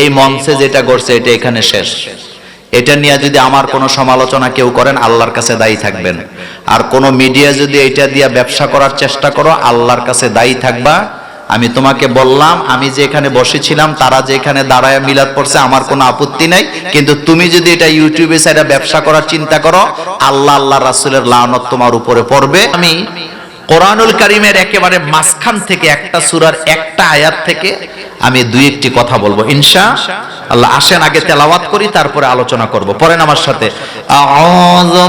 এই মঞ্চে যেটা করছে এটা এখানে শেষ। এটা নিয়ে যদি আমার কোনো সমালোচনা কেউ করেন, আল্লাহর কাছে দায়ী থাকবেন। আর কোনো মিডিয়া যদি এটা দিয়ে ব্যবসা করার চেষ্টা করো, আল্লাহর কাছে দায়ী থাকবা। আমি তোমাকে বললাম, আমি যে এখানে বসেছিলাম, তারা যে এখানে দাঁড়ায় মিলাদ পড়ছে, আমার কোনো আপত্তি নাই। কিন্তু তুমি যদি এটা ইউটিউবে সাইডে ব্যবসা করার চিন্তা করো, আল্লাহ আল্লাহ রাসূলের লানত তোমার উপরে পড়বে। আমি কোরআনুল কারিমের একেবারে মাঝখান থেকে একটা সুরার একটা আয়াত থেকে আমি দুই একটি কথা বলব। ইনশা আল্লাহ আসেন, আগে তেলাওয়াত করি, তারপরে আলোচনা করব। পরেন আমার সাথে। আউযু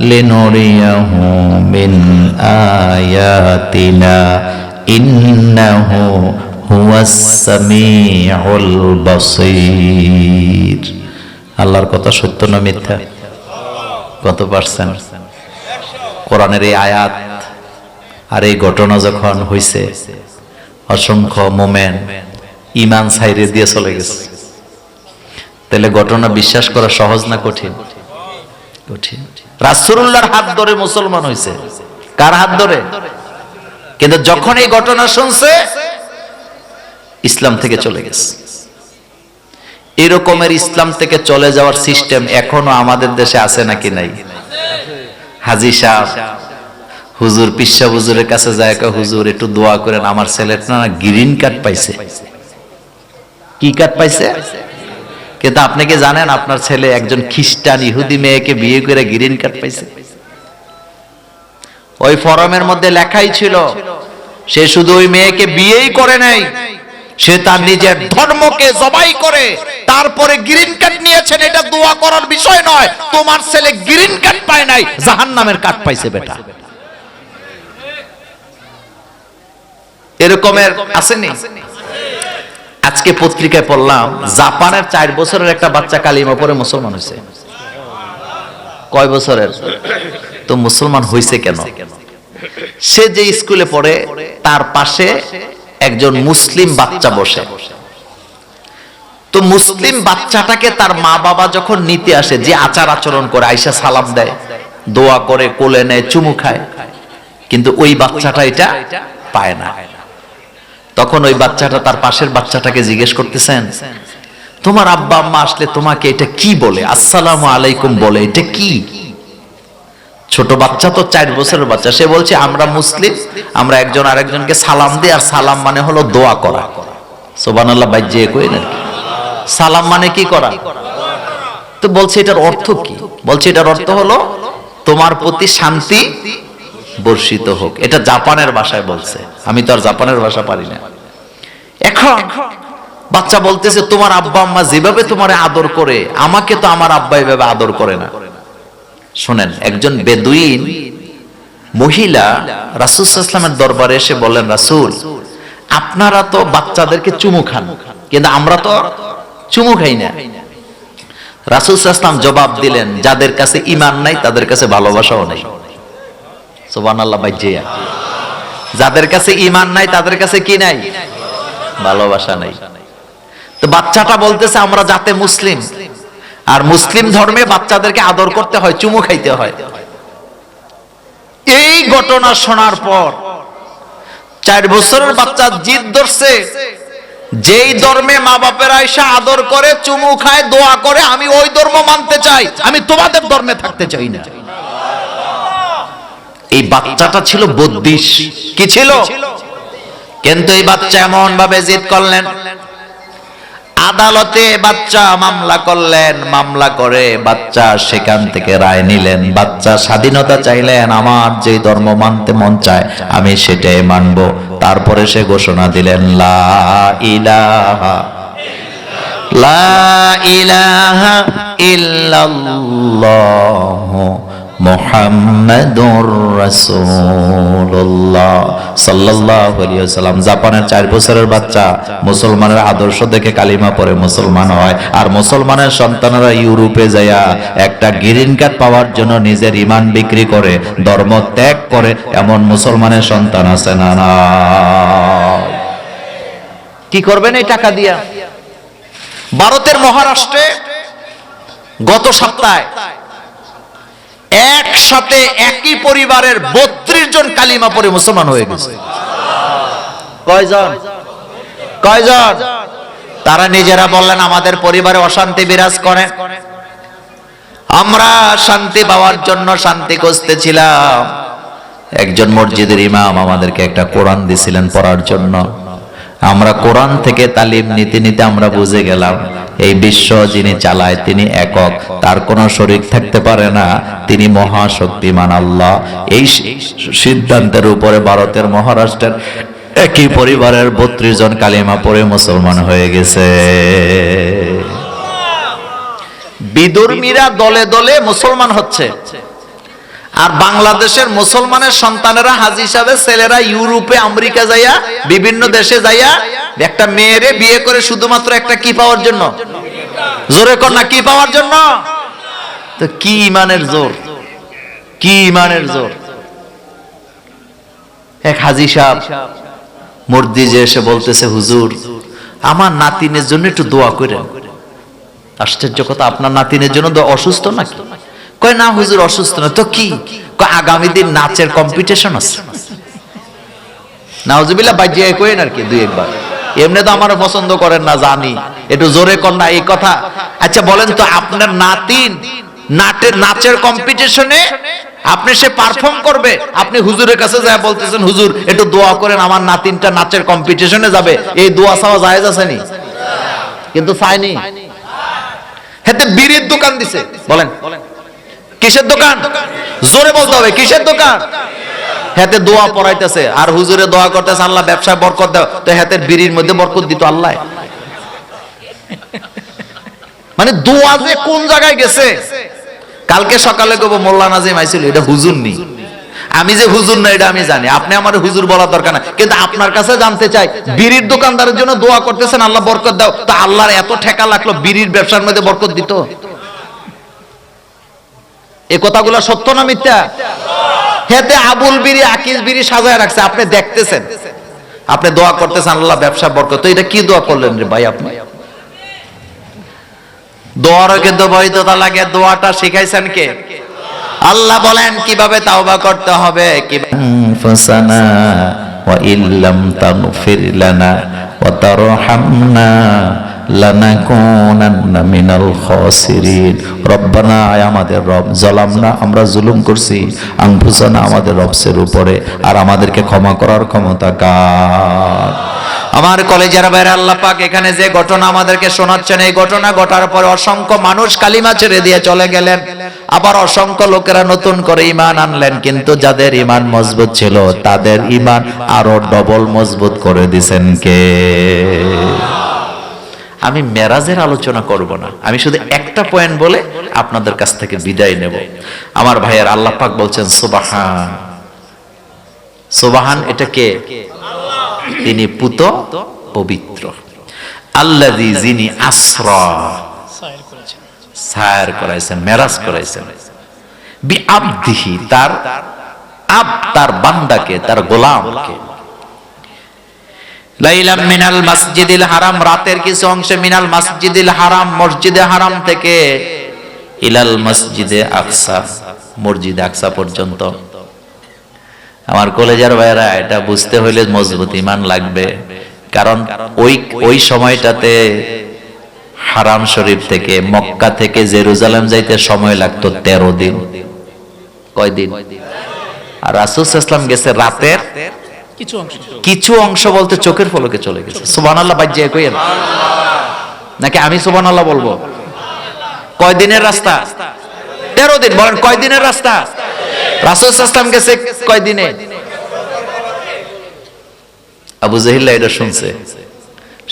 لنريه من آياتنا إنه هو السميع البصير আল্লাহর কথা সত্য না মিথ্যা কত পার্সেন্ট কোরআনের এই আয়াত আর এই ঘটনা যখন হইছে অসংখ্য মোমেন ইমান সাইরে দিয়ে চলে গেছে তাহলে ঘটনা বিশ্বাস করা সহজ না কঠিন কঠিন রাসূলুল্লাহর হাত ধরে মুসলমান হয়েছে কার হাত ধরে? কিন্তু যখন এই ঘটনা শুনছে, ইসলাম থেকে চলে গেছে। এরকমের ইসলাম থেকে চলে যাওয়ার সিস্টেম এখনও আমাদের দেশে আছে নাকি নাই? হাজি সাহ হুজুর, পিসা হুজুরের কাছে যায় হুজুর, একটু দোয়া করেন, আমার ছেলেটা না গ্রিন কার্ড পাইছে। কি কার্ড পাইছে? কিন্তু আপনি কি জানেন আপনার ছেলে একজন খ্রিস্টান ইহুদি মেয়েকে বিয়ে করে গ্রিন কার্ড পাইছে? ওই ফরমের মধ্যে লেখাই ছিল, সে শুধু ওই মেয়েকে বিয়েই করে নাই, সে তার নিজের ধর্মকে জবাই করে, তারপরে গ্রিন কার্ড নিয়েছেন, এটা দোয়া করার বিষয় নয়, তোমার ছেলে গ্রিন কার্ড পায় নাই, জাহান্নামের কার্ড পাইছে বেটা। এরকমের আসেনি? আজকে পত্রিকায় পড়লাম, জাপানের চার বছরের একটা বাচ্চা কালিমা পরে মুসলমান হয়েছে। কয় বছরের? তো মুসলমান হয়েছে কেন? সে যে স্কুলে পড়ে, তার পাশে একজন মুসলিম বাচ্চা বসে। তো মুসলিম বাচ্চাটাকে তার মা বাবা যখন নিতে আসে, যে আচার আচরণ করে আইসা সালাম দেয়, দোয়া করে, কোলে নেয়, চুমু খায়, কিন্তু ওই বাচ্চাটা এটা পায় না। তখন ওই বাচ্চাটা তার পাশের বাচ্চাটাকে জিজ্ঞেস করতেছেন, তোমার আব্বা, আম্মা আসলে তোমাকে এটা কি বলে? আসসালামু আলাইকুম বলে, এটা কি? ছোট বাচ্চা তো চার বছরের বাচ্চা। সে বলছে, আমরা মুসলিম, আমরা একজন আরেকজনকে সালাম দিই, আর সালাম মানে হলো দোয়া করা। সোবানাল্লাহ বাইজে কই না? সালাম মানে কি করা? তো বলছে, এটার অর্থ কি? বলছে, এটার অর্থ হলো তোমার প্রতি শান্তি বর্ষিত হোক। এটা জাপানের ভাষায় বলছে। আমি তো আর জাপানের ভাষা পারি না। এখন বাচ্চা বলতেছে, তোমার আব্বা আম্মা যেভাবে তোমার আদর করে, আমাকে তো আমার আব্বা এভাবে আদর করে না। শোনেন, একজন বেদুইন মহিলা রাসুলামের দরবারে এসে বললেন, রাসুল, আপনারা তো বাচ্চাদেরকে চুমু খান, কিন্তু আমরা তো চুমু খাই না। রাসুল ইসলাম জবাব দিলেন, যাদের কাছে ইমান নাই, তাদের কাছে ভালোবাসাও নেই। যাদের কাছে ইমান নাই, তাদের কাছে কি নাই? ভালোবাসা নাই। তো বাচ্চাটা বলতেছে, আমরা যাতে মুসলিম। আর মুসলিম ধর্মে বাচ্চাদেরকে আদর করতে হয়, চুমু খাইতে হয়। এই ঘটনা শোনার পর চার বছরের বাচ্চা জিদ ধরছে। যেই ধর্মে মা বাপেরা এসে আদর করে, চুমু খায়, দোয়া করে, আমি ওই ধর্ম মানতে চাই। আমি তোমাদের ধর্মে থাকতে চাই না। এই বাচ্চাটা ছিল বদ্দিস কি ছিল? কিন্তু এই বাচ্চা এমন ভাবে জিদ করলেন, আদালতে বাচ্চা মামলা করলেন, মামলা করে বাচ্চা সেখান থেকে রায় নিলেন। বাচ্চা স্বাধীনতা চাইলেন, আমার যে ধর্ম মানতে মন চায়, আমি সেটাই মানব। তারপরে সে ঘোষণা দিলেন, লা ইলাহা লা ইলাহা ইল্লাল্লাহ। মোহাম্মদুর জাপানের চার বছরের বাচ্চা, মুসলমানের আদর্শ দেখে কালিমা পড়ে মুসলমান হয়। আর মুসলমানের সন্তানেরা ইউরোপে যায়া একটা গ্রিন কার্ড পাওয়ার জন্য নিজের ইমান বিক্রি করে, ধর্ম ত্যাগ করে, এমন মুসলমানের সন্তান আছে না কি করবেন এই টাকা দিয়া? ভারতের মহারাষ্ট্রে গত সপ্তাহে একসাথে একই পরিবারের বত্রিশ জন কালিমা পরে মুসলমান হয়ে গেছে। কয়জন? কয়জন? তারা নিজেরা বললেন আমাদের পরিবারে অশান্তি বিরাজ করে। আমরা শান্তি পাওয়ার জন্য শান্তি খুঁজতেছিলাম। একজন মসজিদের ইমাম আমাদেরকে একটা কোরআন দিছিলেন পড়ার জন্য। আমরা কোরআন থেকে তালিম নিতে নিতে আমরা বুঝে গেলাম এই বিশ্ব যিনি চালায় তিনি একক। তার কোনো শরিক থাকতে পারে না। তিনি মহাশক্তিমান আল্লাহ। এই সিদ্ধান্তের উপরে ভারতের মহারাষ্ট্রের একই পরিবারের বত্রিশ জন কালিমা পরে মুসলমান হয়ে গেছে। বিদুর্মীরা দলে দলে মুসলমান হচ্ছে। আর বাংলাদেশের মুসলমানের সন্তানেরা হাজি হিসাবে, ছেলেরা ইউরোপে, আমেরিকা যাইয়া, বিভিন্ন দেশে যাইয়া, একটা মেয়েরে বিয়ে করে শুধুমাত্র একটা কি পাওয়ার জন্য? জোরে কর না, কি পাওয়ার জন্য? তো কি ইমানের জোর? কি ইমানের জোর? এক হাজি সাহেব মসজিদে এসে বলতেছে, হুজুর, আমার নাতিনের জন্য একটু দোয়া করেন। আশ্চর্য কথা, আপনার নাতিনের জন্য অসুস্থ নাকি? কয়, না, হুজুর, অসুস্থ না। তো কি? আগামী দিন নাচের কম্পিটিশন আছে। নাউজুবিল্লাহ, বাজিয়ে কইন আর কি, দুই একবার। এমনি তো আমার পছন্দ করেন না, জানি। একটু জোরে কর না, এই কথা। আচ্ছা বলেন তো, আপনার নাতিন নাটের, নাচের কম্পিটিশনে আপনি সে পারফর্ম করবে? আপনি হুজুরের কাছে যায় বলতেছেন, হুজুর, একটু দোয়া করেন, আমার নাতিনটা নাচের কম্পিটিশনে যাবে। এই দোয়া চাওয়া জায়েজ আছে নি? কিন্তু চাইনি হেতে বিড়ির দোকান দিছে। বলেন বলেন। কিসের দোকান? জোরে বলতে হবে, কিসের দোকান? হাতে দোয়া পড়াইতেছে, আর হুজুরে দোয়া করতেছে, আল্লাহ ব্যবসায় বরকত দাও। তো হাতের বিড়ির মধ্যে বরকত দিত আল্লাহ। মানে দোয়া যে কোন জায়গায় গেছে? কালকে সকালে কব মোল্লা নাজিম আইছিল, এটা হুজুর নি। আমি যে হুজুর না, এটা আমি জানি। আপনি আমার হুজুর বলা দরকার না কিন্তু আপনার কাছে জানতে চাই, বিড়ির দোকানদারের জন্য দোয়া করতেছেন, আল্লাহ বরকত দাও। তো আল্লাহর এত ঠেকা লাগল, বিড়ির ব্যবসার মধ্যে বরকত দিত? এ কথাগুলো সত্য না মিথ্যা? হেতে আবুল বিড়ি আকিস বিড়ি সাজায় রাখছে। আপনি দেখতেছেন। আপনি দোয়া করতেছেন, আল্লাহ ব্যবসা বরকত। এটা কি দোয়া করলেন রে ভাই আপনি? দোয়ারও কিন্তু বৈধতা লাগে, দোয়াটা শিখাইছেন কে? আল্লাহ বলেন, কীভাবে তাওবা করতে হবে? ফাসানা ওয়া ইল্লাম তাগফির লানা ওয়া তারহামনা লানাকুনান্না মিনাল খাসিরিন। রব্বানা, আয় আমাদের রব আমরা জুলুম করছি আমাদের উপরে, আর আমাদেরকে ক্ষমা করার ক্ষমতা আমার কলেজের এখানে যে ঘটনা আমাদেরকে শোনাচ্ছেন, এই ঘটনা ঘটার পরে অসংখ্য মানুষ কালিমা ছেড়ে দিয়ে চলে গেলেন। আবার অসংখ্য লোকেরা নতুন করে ইমান আনলেন, কিন্তু যাদের ইমান মজবুত ছিল, তাদের ইমান আরও ডবল মজবুত করে দিছেন কে? আমি মেরাজের আলোচনা করব না। আমি শুধু একটা পয়েন্ট বলে আপনাদের কাছ থেকে বিদায় নেব। আমার ভাইয়ের আল্লাহ পাক বলছেন সুবাহান। সুবাহান এটা কে? তিনি পুত পবিত্র। আল্লাদি যিনি আশ্রা সায়ার করাইছেন মেরাজ করাইছেন। বি আবদিহি তার আব তার বান্দাকে তার গোলামকে। লাইলাম মিনাল মসজিদিল হারাম, রাতের কিছু অংশে মিনাল মসজিদিল হারাম, মসজিদে হারাম থেকে ইলাল মসজিদে আকসা মসজিদে আকসা পর্যন্ত। আমার কলেজের ভাইরা এটা বুঝতে হইলে মজবুত ইমান লাগবে। কারণ ওই ওই সময়টাতে হারাম শরীফ থেকে, মক্কা থেকে জেরুজালেম যাইতে সময় লাগতো তেরো দিন। কয়দিন? আর রাসুল ইসলাম গেছে রাতের কিছু অংশ বলতে চোখের পলকে চলে গেছে। সুবান আল্লাহ বাজ্যে নাকি আমি সুবান আল্লাহ বলব? কয় দিনের রাস্তা? তেরো দিন, বলেন কয় দিনের রাস্তা? রাসুল ইসলাম গেছে কয় দিনে আবু জাহিল্লা এটা শুনছে।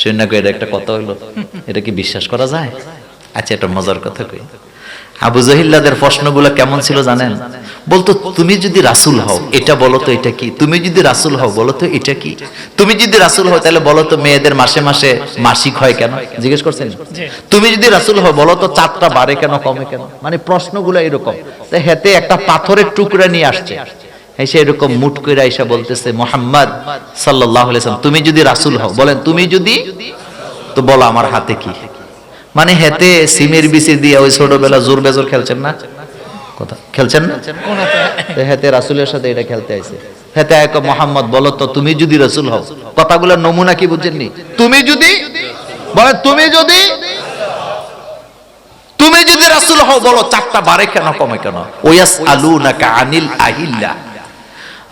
শুনে এটা একটা কথা হইল। এটা কি বিশ্বাস করা যায়? আচ্ছা এটা মজার কথা কই। আবু জহিল্লাদের প্রশ্নগুলো কেমন ছিল জানেন? বলতো তুমি যদি রাসুল হও এটা বলো তো এটা কি? তুমি যদি রাসুল হও বলো তো এটা কি? তুমি যদি রাসুল হও তাহলে বলো তো মেয়েদের মাসে মাসে মাসিক হয় কেন? জিজ্ঞেস করছেন? তুমি যদি রাসুল হও বলো তো চারটা বাড়ে কেন কমে কেন? মানে প্রশ্নগুলো এরকম। হেতে একটা পাথরের টুকরা নিয়ে আসছে। এসে এরকম মুট করে এসে বলতেছে মোহাম্মদ সাল্লাহ তুমি যদি রাসুল হও বলেন তুমি যদি? তো বলো আমার হাতে কি? মানে হেতে সিমের বিচি দিয়ে ওই ছোটবেলা জোর বেজর খেলছেন না? কথা খেলছেন না? হেতে? রাসুলের সাথে এটা খেলতে আইছে। হেতে এক মোহাম্মদ বলো তো তুমি যদি রাসুল হও কথাগুলো নমুনা কি বুঝেননি? তুমি যদি বলে তুমি যদি তুমি যদি রাসুল হও বলো চারটা বারে কেন কমে কেন? ওয়াস আলু নাকা আনিল আহিল্লা।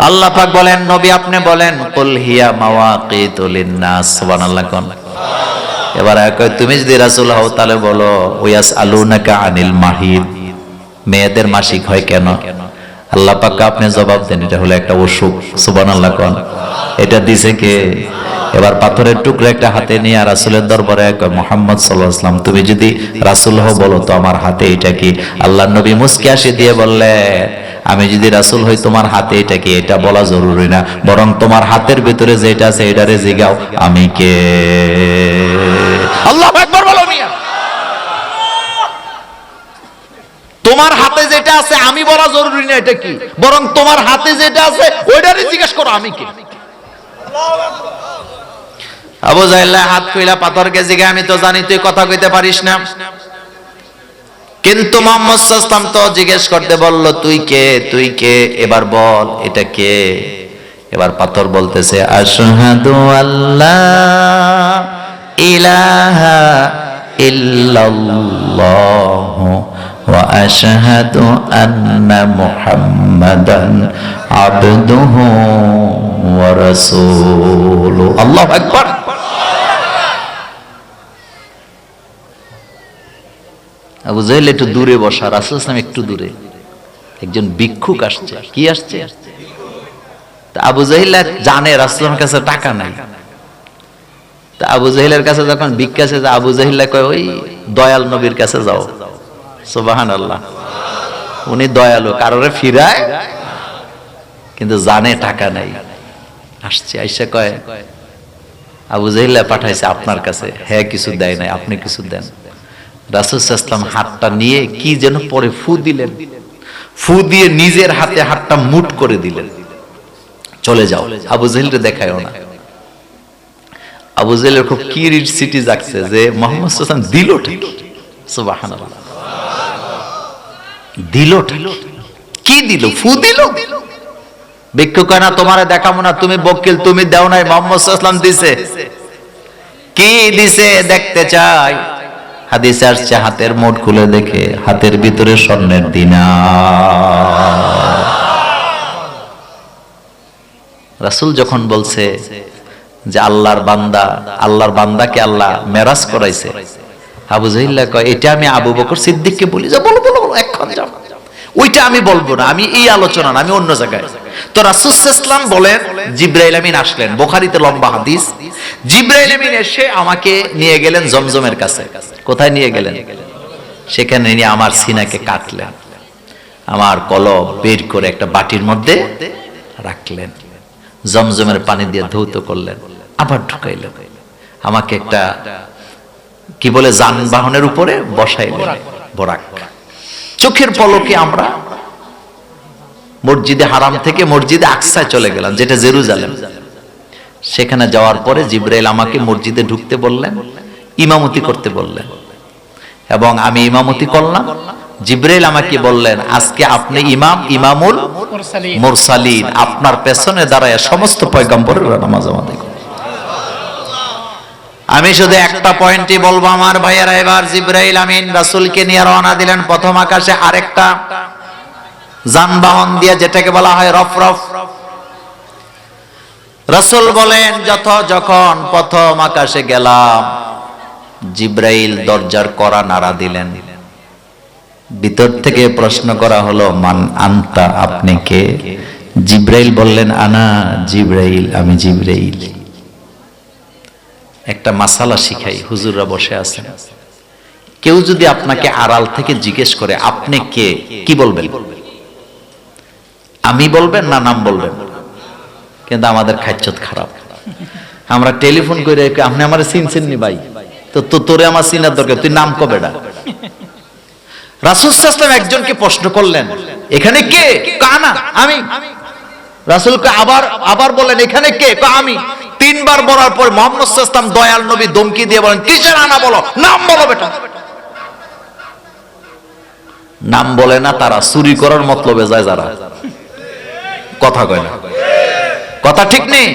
আল্লাহ পাক বলেন নবী আপনি বলেন কুল হিয়া মাওয়াকিতুল লিন-নাস সুবহানাল্লাহ কোন। এবার কয়, তুমি যদি রাসুল হও, তাহলে বলো ওয়াস আলুনাকা আনিল মাহিদ মেয়েদের মাসিক হয় কেন? আল্লাহ পাক্কা আপনি জবাব দেন, এটা হলো একটা অসুখ। সুবান আল্লাহ কন। এটা দিছে কে? এবার পাথরের টুকরো একটা হাতে নিয়ে রাসুলের দরবারে কয়, মুহাম্মদ আলাইহি তুমি যদি রাসুল হও বলো তো আমার হাতে এটা কি? আল্লাহ নবী মুস্কি হাসি দিয়ে বললেন, আমি যদি রাসুল হই, তোমার হাতে এটা কি? এটা বলা জরুরি না, বরং তোমার হাতের ভিতরে যেটা আছে এটারে জিগাও, আমি কে? আল্লাহ তোমার হাতে যেটা আছে আমি বলা জরুরি না, এটা কি? বরং তোমার হাতে যেটা আছে ওইটারে জিজ্ঞেস করো, আমি কে? আবু জাহেল্লা হাত কইলা পাথরকে জিগে আমি তো জানি, তুই কথা কইতে পারিস না। কিন্তু মোহাম্মদ সাল্লাম তো জিজ্ঞেস করতে বলল, তুই কে? তুই কে? এবার বল, এটা কে? এবার পাথর বলতেছে, আশহাদু আল্লাহ ইলাহা ইল্লাল্লাহ ওয়া আশহাদু আন্না মুহাম্মাদান আবদুহু ওয়া রাসূলুহু। আল্লাহু আকবার। আবু জাহেল একটু দূরে বসা, রাসুল ইসলাম একটু দূরে। একজন ভিক্ষুক আসছে। কি আসছে? তা আবু জাহিল্লা জানে রাসুলের কাছে টাকা নাই। তা আবু জাহিলের কাছে যখন ভিক্ষা আবু জাহিল্লা কয়, ওই দয়াল নবীর কাছে যাও। সুবাহান আল্লাহ উনি দয়ালু, কারোরে ফিরায়, কিন্তু জানে টাকা নাই। আসছে, আইসা কয়, আবু জাহিল্লা পাঠাইছে আপনার কাছে। হ্যাঁ কিছু দেয় নাই, আপনি কিছু দেন। রাসুলাম হাতটা নিয়ে কি যেন পরে ফু দিলেন। ফু দিয়ে নিজের হাতে হাতটা মুট করে দিলেন। চলে যাও। আবু জাহিলকে দেখায় না। আবু জাহিলের খুব যে মোহাম্মদ দিল ঠিক। তোমারে না, তুমি বকিল তুমি দাও নাই, মোহাম্মদ সাল্লাম দিছে। কি দিছে? দেখতে চাই। হাদিসে আসছে, হাতের মোট খুলে দেখে, হাতের ভিতরে স্বর্ণের দিনা রাসুল যখন বলছে যে আল্লাহর বান্দা, আল্লাহর বান্দাকে আল্লাহ মেরাজ করাইছে, আবু জাহিল্লা কয়, এটা আমি আবু বকর সিদ্দিককে বলি, যা বলো বলো বলো এক্ষণ যাও ওইটা আমি বলব না, আমি এই আলোচনা না, আমি অন্য জায়গায়। তো রাসুলাম বলেন, জিব্রাইল আমিন আসলেন। বোখারিতে লম্বা হাদিস, জিব্রাইল আমিন এসে আমাকে নিয়ে গেলেন জমজমের কাছে। কোথায় নিয়ে গেলেন? সেখানে নিয়ে আমার সিনাকে কাটলেন। আমার কলব বের করে একটা বাটির মধ্যে রাখলেন। জমজমের পানি দিয়ে ধৌত করলেন, আবার ঢুকাইলেন। আমাকে একটা, কি বলে, যানবাহনের উপরে বসাইলেন, বরাক। চোখের পলকে আমরা মসজিদে হারাম থেকে মসজিদে আকসায় চলে গেলাম, যেটা জেরুজালেম। সেখানে যাওয়ার পরে জিব্রাইল আমাকে মসজিদে ঢুকতে বললেন, ইমামতি করতে বললেন। এবং আমি ইমামতি করলাম, জিব্রাইল আমাকে বললেন, আজকে আপনি ইমাম, ইমামুল মুরসালিন, আপনার পেছনে দাঁড়ায় সমস্ত পয়গম্বরের নামাজ আমাদের আমি শুধু একটা পয়েন্টই বলব আমার ভাইয়েরা, এবার জিব্রাইল আমিন রাসূলকে নিয়ে রওনা দিলেন প্রথম আকাশে, আরেকটা যানবাহন দিয়ে যেটাকে বলা হয় রফ রফ। রাসূল বলেন, যত যখন প্রথম আকাশে গেলাম, জিব্রাইল দরজার করা নাড়া দিলেন। ভিতর থেকে প্রশ্ন করা হলো, মান আনতা, আপনি কে? জিব্রাইল বললেন, আনা জিব্রাইল, আমি জিব্রাইল। একটা মাসালা শিখাই, হুজুররা বসে আছেন। কেউ যদি আপনাকে আড়াল থেকে জিজ্ঞেস করে, আপনি কে? কি বলবেন? আমি বলবেন না নাম বলবেন? কিন্তু আমাদের খাচ্ছত খারাপ। আমরা টেলিফোন করে আপনি আমার চিনছেন নি ভাই? তো তো তোরে আমার চিনার দরকার, তুই নাম কবে না রাসুলাম একজনকে প্রশ্ন করলেন, এখানে কে? কানা আমি? রাসুলকে আবার আবার বলেন এখানে কা আমি? তিনবার বলার পর মোহাম্মদ দয়াল নবী দমকি দিয়ে বলেন, কিসের আনা বলো? নাম বলো বেটা। নাম বলে না, তারা চুরি করার মতলবে যায় যারা। কথা কয় না। কথা ঠিক নেই?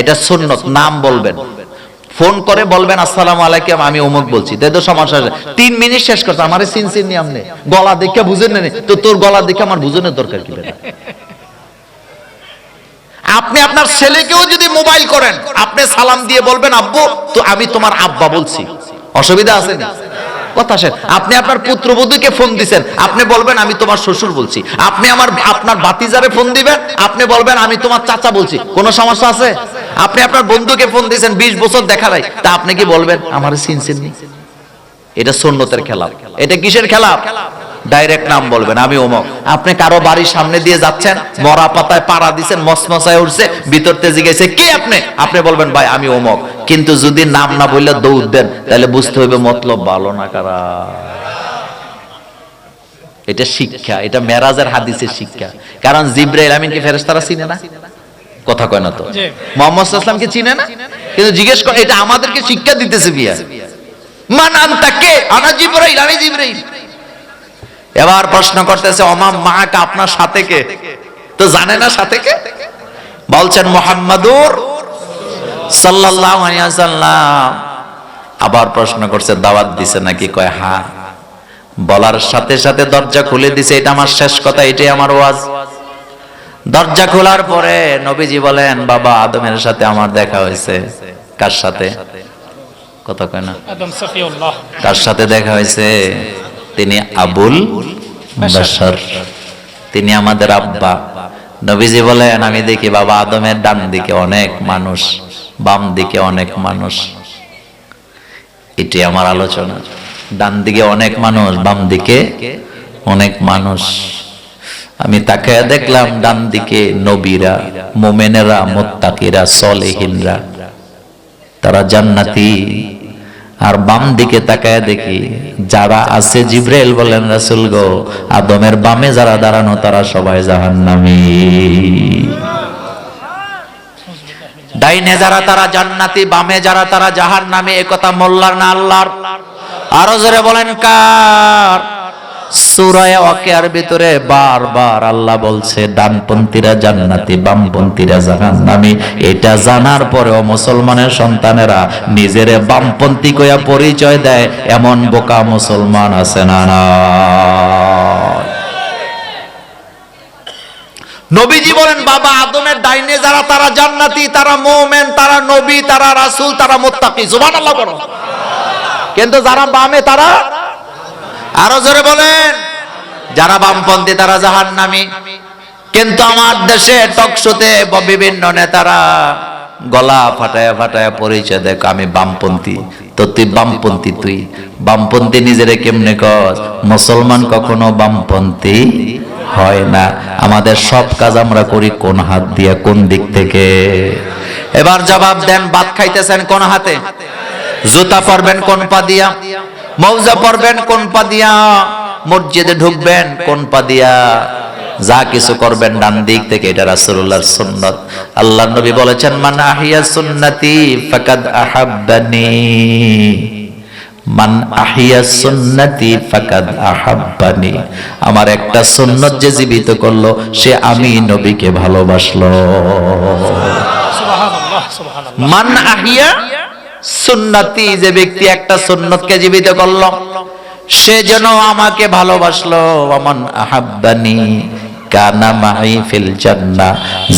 এটা সুন্নত, নাম বলবেন। ফোন করে বলবেন, আসসালামু আলাইকুম, আমি অমুক বলছি। তো সমস্যা তিন মিনিট শেষ করতে আমার সিন সিন নি আমনে গলা দেখে বুঝেন না নি? তো তোর গলা দেখে আমার বুঝনের দরকার কি বেটা? আপনি আপনার ছেলেকেও যদি মোবাইল করেন, আপনি সালাম দিয়ে বলবেন, আব্বু, তো আমি তোমার আব্বা বলছি। অসুবিধা আছে না? কথা শেষ আপনি আপনার পুত্রবধূকে ফোন দিছেন, আপনি বলবেন, আমি তোমার শ্বশুর বলছি। আপনি আমার আপনার বাতিজারে ফোন দিবেন, আপনি বলবেন, আমি তোমার চাচা বলছি। কোনো সমস্যা আছে? আপনি আপনার বন্ধুকে ফোন দিয়েছেন বিশ বছর দেখা নাই, তা আপনি কি বলবেন? আমার সিনসিন নেই। এটা সন্ন্যতের খেলা। এটা কিসের খেলা? ডাইরেক্ট নাম বলবেন আমি অমক। আপনি কারও বাড়ির সামনে দিয়ে যাচ্ছেন মরা পাতায় পাড়া দিচ্ছেন মসমসায় উঠছে ভিতর তেজি গেছে কে আপনি? আপনি বলবেন ভাই আমি অমক। কিন্তু যদি নাম না বললে দৌড় দেন তাহলে বুঝতে হবে মতলব ভালো না কারা। এটা শিক্ষা এটা মেরাজের হাদিসের শিক্ষা। কারণ জিব্রাইল আমিনকে ফেরেশতারা চিনে না? কথা কয় না তো। মোহাম্মদ সাল্লামকে চিনে না? কিন্তু জিজ্ঞেস করে এটা আমাদেরকে শিক্ষা দিতেছে বিয়া মান আনতা কে? আনা জিব্রাইল আমি জিব্রাইল। এবার প্রশ্ন করতেছে অমা মা কা আপনার সাথে কে? তো জানে না সাথে কে? বলছেন মোহাম্মদুর সাল্লাল্লাহু আলাইহি ওয়াসাল্লাম। আবার প্রশ্ন করছে দাওয়াত দিছে নাকি? কয় হ্যাঁ বলার সাথে সাথে দরজা খুলে দিছে এটা আমার শেষ কথা এটাই আমার ওয়াজ। দরজা খোলার পরে নবীজি বলেন বাবা আদমের সাথে আমার দেখা হয়েছে। কার সাথে? কথা কয় না? কার সাথে দেখা হয়েছে? তিনি আবুল বাশার। তিনি আমাদের আব্বা। নবীজি বলেন, আমি দেখি বাবা আদমের ডান দিকে অনেক মানুষ, বাম দিকে অনেক মানুষ। এটি আমার আলোচনা। ডান দিকে অনেক মানুষ, বাম দিকে অনেক মানুষ। আমি তাকে দেখলাম, ডান দিকে নবীরা, মোমেনেরা, মোত্তাকিরা, সলেহিনরা। তারা জান্নাতি। আর বাম দিকে তাকায় দেখি, যারা আছে জিব্রাইল বলেন রাসূল গো, আদমের বামে যারা দাঁড়ানো, তারা সবাই জাহান্নামী। ডাইনে যারা তারা জান্নাতি, বামে যারা তারা জাহান্নামী নামে কথা মোল্লার না আল্লাহর? আরও জোরে বলেন কার? সূরায়ে বামপন্থী কইয়া পরিচয় দেয়, এমন বোকা মুসলমান আছে নবীজি বলেন, বাবা আদমের ডাইনে যারা, তারা জান্নাতি, তারা মোমেন, তারা নবী, তারা রাসূল, তারা মুত্তাকি। সুবহানাল্লাহ কিন্তু যারা বামে, তারা আরও জোরে বলেন। যারা বামপন্থী, তারা জাহান নামি কিন্তু আমার দেশে টকশোতে বিভিন্ন নেতারা গলা ফাটায় ফাটায় পরিচয় দেখ আমি বামপন্থী। তো তুই বামপন্থী তুই? বামপন্থী নিজেরে কেমনে কর মুসলমান কখনো বামপন্থী হয় না। আমাদের সব কাজ আমরা করি কোন হাত দিয়ে, কোন দিক থেকে? এবার জবাব দেন, ভাত খাইতেছেন কোন হাতে? জুতা পরবেন কোন পা দিয়া? মৌজা পরবেন কোন পা দিয়া? মসজিদে ঢুকবেন কোন পা দিয়া? যা কিছু করবেন ডান দিক থেকে এটা রাসূলুল্লাহর সুন্নাত। আল্লাহ নবী বলেছেন মান আহিয়া সুন্নতি ফাকাদ আহাব্বানি। মান আহিয়া সুন্নতি ফাকাদ আহাব্বানি। আমার একটা সুন্নত যে জীবিত করল সে আমি নবীকে ভালোবাসলো। সুবহানাল্লাহ সুবহানাল্লাহ। মান আহিয়া সুন্নতি যে ব্যক্তি একটা সুন্নতকে জীবিত করল, সে যেন আমাকে ভালোবাসলো। আমান আহাব্বানি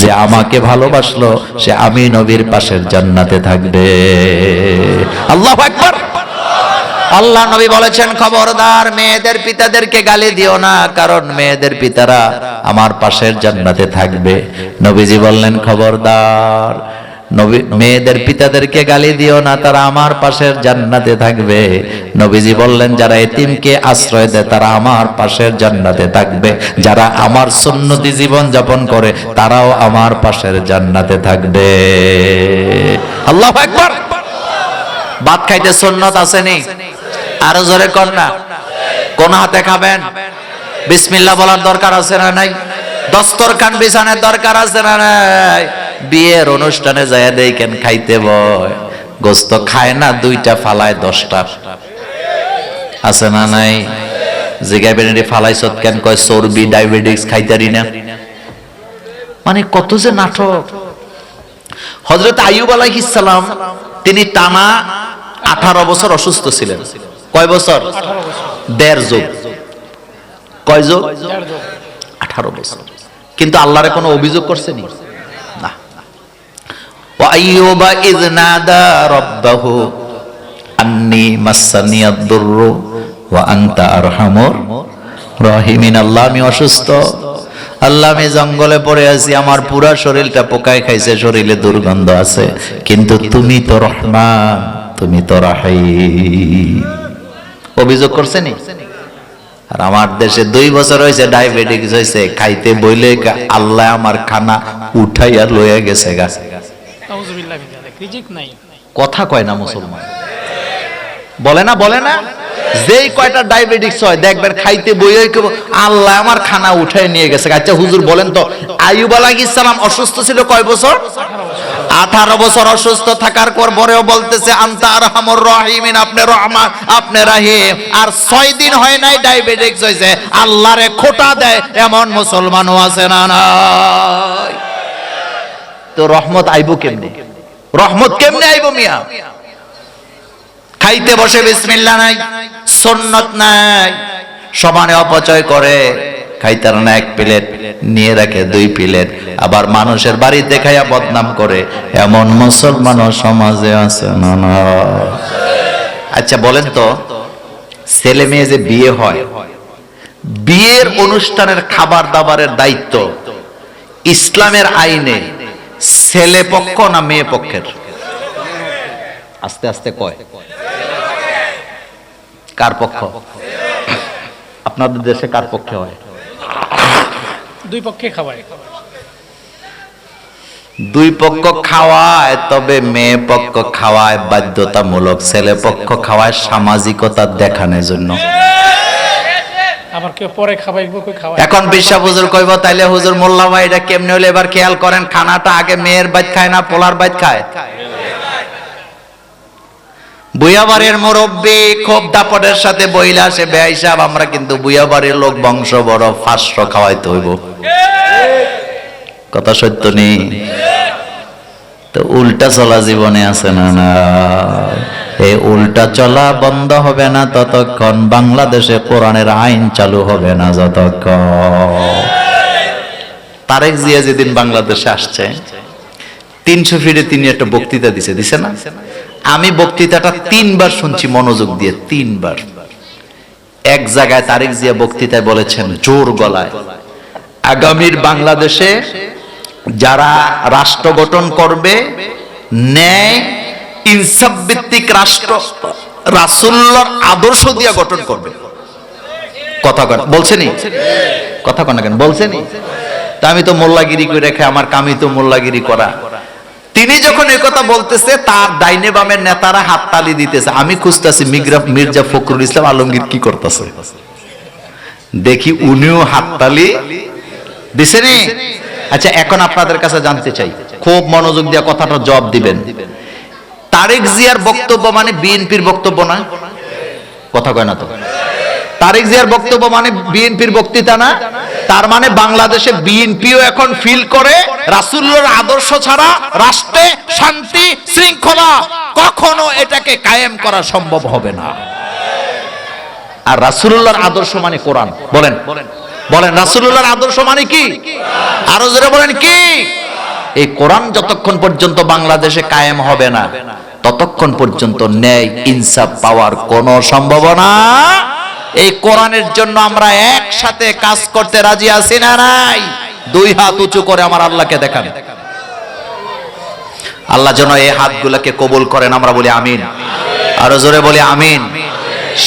যে আমাকে ভালোবাসলো, সে আমি নবীর পাশের জান্নাতে থাকবে। আল্লাহু আল্লাহ নবী বলেছেন, খবরদার, মেয়েদের পিতাদেরকে গালি দিও না, কারণ মেয়েদের পিতারা আমার পাশের জান্নাতে থাকবে। নবীজি বললেন, খবরদার নবী, মেয়েদের পিতাদেরকে গালি দিও না, তারা আমার পাশের জান্নাতে থাকবে। নবীজি বললেন, যারা এতিমকে আশ্রয় দেয়, তারা আমার পাশের জান্নাতে থাকবে। যারা আমার সুন্নতি জীবন যাপন করে, তারাও আমার পাশের জান্নাতে থাকবে। আল্লাহ একবার ভাত খাইতে সুন্নত আসেনি? আরও জোরে কর না। কোন হাতে খাবেন? বিসমিল্লাহ বলার দরকার আছে না নাই? দস্তরখান বিছানের দরকার আছে না নাই? বিয়ের অনুষ্ঠানে যায় দেখেন খাইতে বয়। গোস্ত খায় না, দুইটা ফালায় দশটা। আছে না নাই? জিগা বেনেডি ফালাইছত কেন কয়, চর্বি, ডায়াবেটিস খাইতারি না। মানে কত যে নাটক। হজরত আইয়ুব আলাইহিস সালাম, তিনি টানা আঠারো বছর অসুস্থ ছিলেন। কয় বছর? দেড় যুগ। কয় যুগ? আঠারো বছর। কিন্তু আল্লাহরে কোনো অভিযোগ করছে নি না وأيوب إذ نادى ربه أني مسني الضر وأنت أرحم الراحمين আল্লাহ আমি অসুস্থ আল্লাহ আমি জঙ্গলে পড়ে আছি আমার পুরা শরীরটা পোকায় খাইছে শরীরে দুর্গন্ধ আছে কিন্তু তুমি তো রহমান তুমি তো রাহিম অভিযোগ করছে নি আর আমার দেশে দুই বছর হয়েছে ডায়াবেটিস হয়েছে খাইতে বইলে গা- আল্লাহ আমার খানা উঠাইয়া লইয়া গেছে গা কথা কয় না মুসলমান? বলে না বলে না? যেই কয়টা ডায়াবেটিস হয়, দেখবেন খাইতে বইয়ে আল্লাহ আমার খানা উঠাই নিয়ে গেছে। আচ্ছা হুজুর বলেন তো, আইয়ুব আলাইহিস সালাম অসুস্থ ছিল কয় বছর? আঠারো বছর অসুস্থ থাকার পর পরেও বলতেছে, আন্তা রহিমিন, আপনি রহমান, আপনি রাহিম। আর ছয় দিন হয় নাই ডায়াবেটিস হয়েছে আল্লাহরে খোটা দেয়, এমন মুসলমানও আছে না তো রহমত আইবো কেমনে? রহমত কেমনে আইবো মিয়া? খাইতে বসে বিসমিল্লাহ নাই, সুন্নত নাই, সমানে অপচয় করে। খাইতার না এক প্লেট, নিয়ে রাখে দুই প্লেট। আবার মানুষের বাড়িতে খাইয়া বদনাম করে। এমন মুসলমানও সমাজে আছে না না। আচ্ছা বলেন তো, ছেলে মেয়ে যে বিয়ে হয়, বিয়ের অনুষ্ঠানের খাবার দাবারের দায়িত্ব ইসলামের আইনে ছেলে পক্ষ না মেয়ে পক্ষের? আস্তে আস্তে কয়। কার পক্ষ? আপনাদের দেশে কার পক্ষে হয়? দুই পক্ষে খাওয়ায়। দুই পক্ষ খাওয়ায় তবে মেয়ে পক্ষ খাওয়ায় বাধ্যতামূলক। ছেলে পক্ষ খাওয়ায় সামাজিকতা দেখানোর জন্য। এখন হুজুর কইব, তাইলে হুজুর মোল্লা ভাই, এটা কেমনে এবার খেয়াল করেন, খানাটা আগে মেয়ের বাইত খায় না, পোলার বাইত খায়? বুয়াবাড়ির মুরব্বী খুব দাপটের সাথে বইলা সে বেআই সাহেব, আমরা কিন্তু বুয়াবাড়ির লোক বংশ বড়, ফাঁসর খাওয়াইতে হইব। কথা সত্য নেই? তো উল্টা চলা জীবনে আছে না না? এই উল্টা চলা বন্ধ হবে না ততক্ষণ বাংলাদেশে কোরআনের আইন চালু হবে না যতক্ষণ। তারেক জিয়া যেদিন বাংলাদেশে আসছে, তিনশো ফিটে তিনি একটা বক্তৃতা দিছে দিছে না? আমি বক্তৃতাটা তিনবার শুনছি, মনোযোগ দিয়ে তিনবার। এক জায়গায় তারেক জিয়া বক্তৃতায় বলেছেন, জোর গলায়, আগামীর বাংলাদেশে যারা রাষ্ট্র গঠন করবে, ন্যায় ইনসাফ ভিত্তিক রাষ্ট্র রাসুল্লার আদর্শ দিয়া গঠন করবে। কথা কন বলছেনি? কথা কন কেন? বলছেনি? তা আমি তো মোল্লাগিরি করে রেখে, আমার কামি তো মোল্লাগিরি করা। তিনি যখন এই কথা বলতেছে, তার ডাইনে বামের নেতারা হাততালি দিতেছে। আমি খুঁজতেছি মির্জা মির্জা ফখরুল ইসলাম আলমগীর কি করতেছে। দেখি উনিও হাততালি দিছেনি। আচ্ছা এখন আপনাদের কাছে জানতে চাই। খুব মনোযোগ দিয়ে কথাটা জবাব দিবেন। তারেক জিয়ার বক্তব্য মানে বিএনপির বক্তব্য না? কথা কয় না তো। তারেক জিয়ার বক্তব্য মানে বিএনপির বক্তৃতা না? তার মানে বাংলাদেশে বিএনপিও এখন ফিল করে রাসূলুল্লাহর আদর্শ ছাড়া রাষ্ট্রে শান্তি, শৃঙ্খলা কখনো এটাকে কায়েম করা সম্ভব হবে না। আর রাসূলুল্লাহর আদর্শ মানে কোরআন। বলেন। বলেন, রাসূলুল্লাহর আদর্শ মানে কি? আরও জোরে বলেন, কি? এই কোরআন যতক্ষণ পর্যন্ত বাংলাদেশে কায়েম হবে না ততক্ষণ পর্যন্ত ন্যায়, ইনসাফ পাওয়ার কোনো সম্ভাবনা এই কোরআনের জন্য আমরা একসাথে কাজ করতে রাজি আছি না নাই? দুই হাত উঁচু করে আমার আল্লাহকে দেখান। আল্লাহ যেন এই হাতগুলোকে কবুল করেন, আমরা বলি আমিন। আরও জোরে বলি আমিন।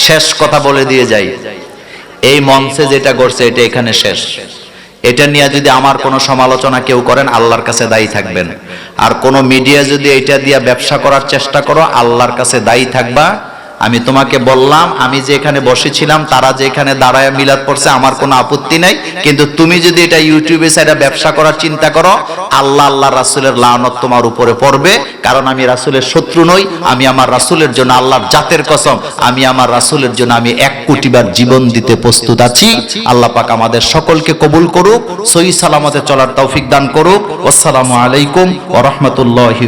শেষ কথা বলে দিয়ে যাই। এই মঞ্চে যেটা করছে এটা এখানে শেষ। এটা নিয়ে যদি আমার কোনো সমালোচনা কেউ করেন, আল্লাহর কাছে দায়ী থাকবেন। আর কোনো মিডিয়া যদি এটা দিয়ে ব্যবসা করার চেষ্টা করো, আল্লাহর কাছে দায়ী থাকবা। আমি তোমাকে বললাম, আমি যে এখানে বসেছিলাম, তারা যে এখানে দাঁড়ায় মিলাদ পড়ছে, আমার কোনো আপত্তি নাই। কিন্তু তুমি যদি এটা ইউটিউবে সাইডে ব্যবসা করার চিন্তা করো, আল্লাহ আল্লাহ রাসুলের লানত তোমার উপরে পড়বে। কারণ আমি রাসুলের শত্রু নই, আমি আমার রাসুলের জন্য আল্লাহর জাতের কসম, আমি আমার রাসুলের জন্য আমি এক কোটিবার জীবন দিতে প্রস্তুত আছি। আল্লাহ পাক আমাদের সকলকে কবুল করুক, সহি সালামতে চলার তৌফিক দান করুক। আসসালামু আলাইকুম ওয়া রাহমাতুল্লাহি